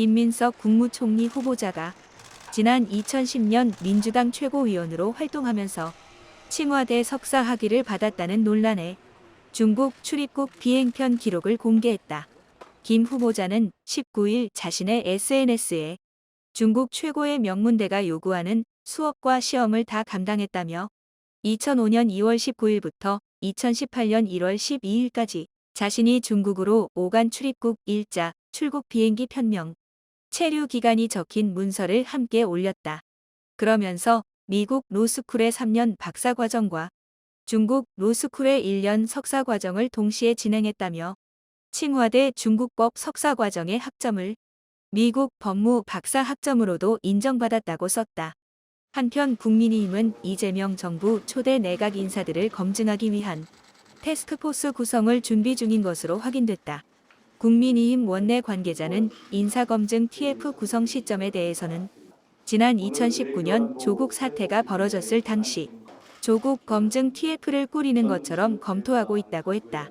김민석 국무총리 후보자가 지난 2010년 민주당 최고위원으로 활동하면서 칭화대 석사 학위를 받았다는 논란에 중국 출입국 비행편 기록을 공개했다. 김 후보자는 19일 자신의 SNS에 중국 최고의 명문대가 요구하는 수업과 시험을 다 감당했다며 2005년 2월 19일부터 2018년 1월 12일까지 자신이 중국으로 오간 출입국 일자, 출국 비행기 편명, 체류 기간이 적힌 문서를 함께 올렸다. 그러면서 미국 로스쿨의 3년 박사과정과 중국 로스쿨의 1년 석사과정을 동시에 진행했다며 칭화대 중국법 석사과정의 학점을 미국 법무 박사 학점으로도 인정받았다고 썼다. 한편 국민의힘은 이재명 정부 초대 내각 인사들을 검증하기 위한 테스크포스 구성을 준비 중인 것으로 확인됐다. 국민의힘 원내 관계자는 인사검증 TF 구성 시점에 대해서는 지난 2019년 조국 사태가 벌어졌을 당시 조국 검증 TF를 꾸리는 것처럼 검토하고 있다고 했다.